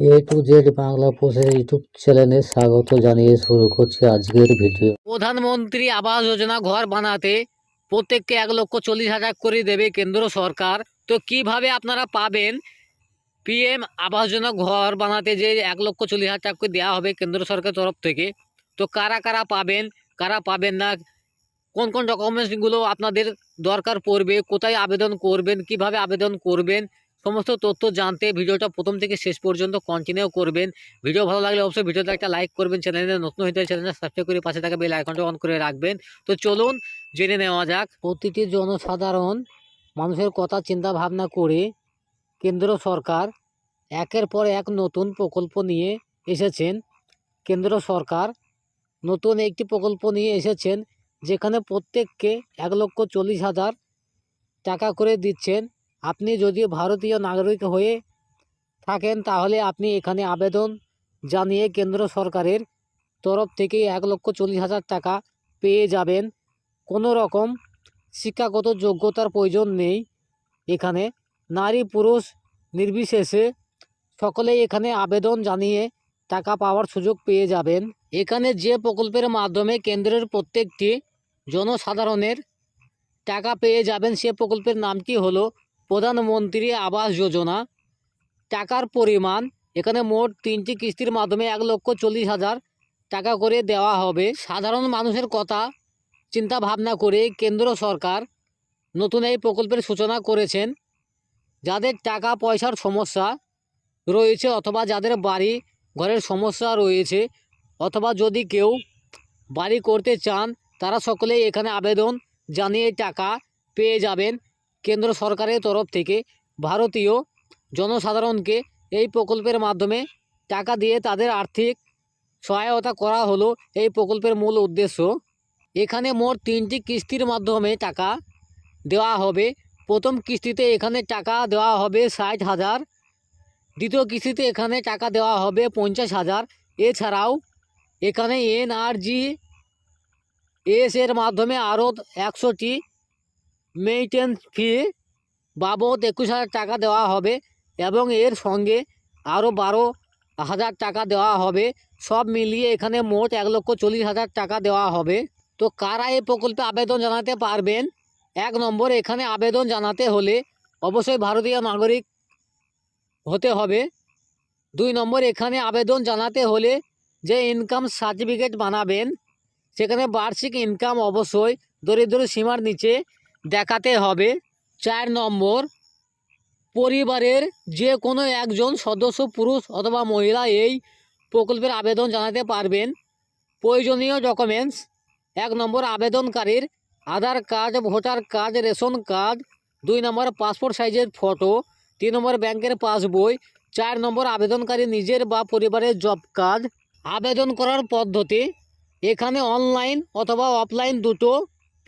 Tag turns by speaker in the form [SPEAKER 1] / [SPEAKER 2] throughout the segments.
[SPEAKER 1] A to Z Bangla পোস্টের YouTube চ্যানেলে স্বাগত জানিয়ে শুরু করছি আজকের ভিডিও।
[SPEAKER 2] প্রধানমন্ত্রী আবাস যোজনা ঘর বানাতে প্রত্যেককে এক লক্ষ চল্লিশ হাজার করে দেবে কেন্দ্র সরকার। তো কীভাবে আপনারা পাবেন? পিএম আবাস যোজনা ঘর বানাতে যে এক লক্ষ চল্লিশ হাজার করে দেওয়া হবে কেন্দ্র সরকারের তরফ থেকে, তো কারা কারা পাবেন কারা পাবেন না, কোন কোন ডকুমেন্টসগুলো আপনাদের দরকার পড়বে, কোথায় আবেদন করবেন, কীভাবে আবেদন করবেন সমস্ত তথ্য জানতে ভিডিওটা প্রথম থেকে শেষ পর্যন্ত কন্টিনিউ করবেন। ভিডিও ভালো লাগলে অবশ্যই ভিডিওতে একটা লাইক করবেন চ্যানেলে নতুন হইতে চ্যানেলটা সাবস্ক্রাইব করে পাশে থাকা বেল আইকনটা অন করে রাখবেন। তো চলুন, জেনে নেওয়া যাক। প্রতিটি জনসাধারণ মানুষের কথা, চিন্তা ভাবনা করে কেন্দ্র সরকার একের পর এক নতুন প্রকল্প নিয়ে এসেছেন। কেন্দ্র সরকার নতুন একটি প্রকল্প নিয়ে এসেছেন, যেখানে প্রত্যেককে এক লক্ষ চল্লিশ হাজার টাকা করে দিচ্ছেন। আপনি যদি ভারতীয় নাগরিক হয়ে থাকেন, তাহলে আপনি এখানে আবেদন জানিয়ে কেন্দ্র সরকারের তরফ থেকে এক লক্ষ চল্লিশ হাজার টাকা পেয়ে যাবেন। কোনো রকম শিক্ষাগত যোগ্যতার প্রয়োজন নেই। এখানে নারী পুরুষ নির্বিশেষে সকলেই এখানে আবেদন জানিয়ে টাকা পাওয়ার সুযোগ পেয়ে যাবেন। এখানে যে প্রকল্পের মাধ্যমে কেন্দ্রের প্রত্যেকটি জনসাধারণের টাকা পেয়ে যাবেন, সে প্রকল্পের নামটি হলো? প্রধানমন্ত্রী আবাস যোজনা। টাকার পরিমাণ, এখানে মোট তিনটি কিস্তির মাধ্যমে এক লক্ষ চল্লিশ হাজার টাকা করে দেওয়া হবে। সাধারণ মানুষের কথা চিন্তা ভাবনা করে কেন্দ্র সরকার নতুন এই প্রকল্পের সূচনা করেছেন। যাদের টাকা পয়সার সমস্যা রয়েছে অথবা যাদের বাড়ি ঘরের সমস্যা রয়েছে অথবা যদি কেউ বাড়ি করতে চান, তারা সকলেই এখানে আবেদন জানিয়ে টাকা পেয়ে যাবেন। কেন্দ্র সরকারের তরফ থেকে ভারতীয় জনসাধারণকে এই প্রকল্পের মাধ্যমে টাকা দিয়ে তাদের আর্থিক সহায়তা করা হলো এই প্রকল্পের মূল উদ্দেশ্য। এখানে মোট তিনটি কিস্তির মাধ্যমে টাকা দেওয়া হবে। প্রথম কিস্তিতে এখানে টাকা দেওয়া হবে ষাট হাজার। দ্বিতীয় কিস্তিতে এখানে টাকা দেওয়া হবে পঞ্চাশ হাজার। এছাড়াও এখানে এনআরজি এস এর মাধ্যমে আরও একশোটি মেইনটেন্স ফি বাবদ একুশ হাজার টাকা দেওয়া হবে এবং এর সঙ্গে আরও বারো হাজার টাকা দেওয়া হবে। সব মিলিয়ে এখানে মোট এক লক্ষ চল্লিশ হাজার টাকা দেওয়া হবে। তো কারা এই প্রকল্পে আবেদন জানাতে পারবেন? এক নম্বর, এখানে আবেদন জানাতে হলে অবশ্যই ভারতীয় নাগরিক হতে হবে। দুই নম্বর, এখানে আবেদন জানাতে হলে যে ইনকাম সার্টিফিকেট বানাবেন, সেখানে বার্ষিক ইনকাম অবশ্যই দরিদ্র সীমার নিচে দেখাতে হবে। চার নম্বর, পরিবারের যে কোনো একজন সদস্য, পুরুষ অথবা মহিলা এই প্রকল্পের আবেদন জানাতে পারবেন। প্রয়োজনীয় ডকুমেন্টস এক নম্বর আবেদনকারীর Aadhaar card, voter card, ration card, দুই নম্বর পাসপোর্ট সাইজের ফটো, তিন নম্বর ব্যাংকের পাসবই চার নম্বর আবেদনকারী নিজের বা পরিবারের জব কার্ড। আবেদন করার পদ্ধতি, এখানে অনলাইন অথবা অফলাইন দুটো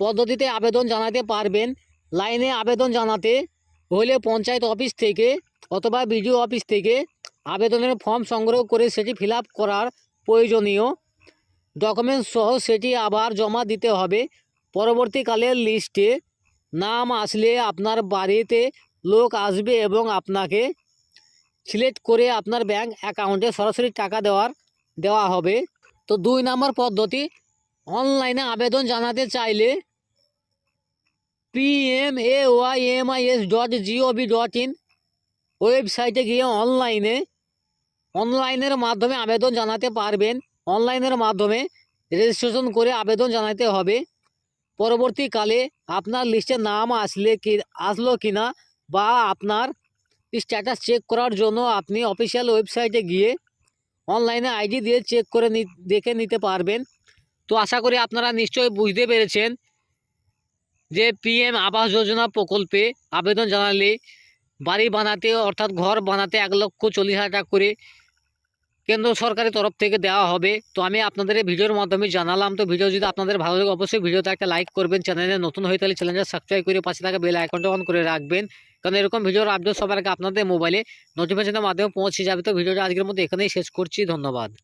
[SPEAKER 2] পদ্ধতিতে আবেদন জানাতে পারবেন। লাইনে আবেদন জানাতে হলে পঞ্চায়েত অফিস থেকে অথবা বিডিও অফিস থেকে আবেদনের ফর্ম সংগ্রহ করে সেটি ফিল করার প্রয়োজনীয় ডকুমেন্টস সহ সেটি আবার জমা দিতে হবে। পরবর্তীকালের লিস্টে নাম আসলে আপনার বাড়িতে লোক আসবে এবং আপনাকে সিলেক্ট করে আপনার ব্যাংক অ্যাকাউন্টে সরাসরি টাকা দেওয়ার, দেওয়া হবে। তো দুই নম্বর পদ্ধতি অনলাইনে আবেদন জানাতে চাইলে P M A Y M I S dot GOV dot in ওয়েবসাইটে গিয়ে অনলাইনে, অনলাইনের মাধ্যমে আবেদন জানাতে পারবেন। অনলাইনের মাধ্যমে রেজিস্ট্রেশন করে আবেদন জানাতে হবে। পরবর্তীকালে আপনার লিস্টে নাম আসলে কি, আসলো কি না বা আপনার স্ট্যাটাস চেক করার জন্য আপনি অফিসিয়াল ওয়েবসাইটে গিয়ে অনলাইনে আইডি দিয়ে চেক করে দেখে নিতে পারবেন। তো আশা করি আপনারা নিশ্চয়ই বুঝতে পেরেছেন যে পিএম আবাস যোজনা প্রকল্পে আবেদন জানালে বাড়ি বানাতে অর্থাৎ ঘর বানাতে এক লক্ষ চল্লিশ হাজার টাকা করে কেন্দ্র সরকারের তরফ থেকে দেওয়া হবে। তো আমি আপনাদের ভিডিওর মাধ্যমে জানালাম। তো ভিডিও যদি আপনাদের ভালো লাগে, অবশ্যই ভিডিওতে একটা লাইক করবেন। চ্যানেলে নতুন হয়ে তাহলে চ্যানেলটা সাবস্ক্রাইব করে পাশে থাকা বেল আইকনটা অন করে রাখবেন। কারণ এরকম ভিডিওর আপডেট সবার আগে আপনাদের মোবাইলে নোটিফিকেশনের মাধ্যমে পৌঁছে যাবে। তো ভিডিওটা আজকের মধ্যে এখানেই শেষ করছি। ধন্যবাদ।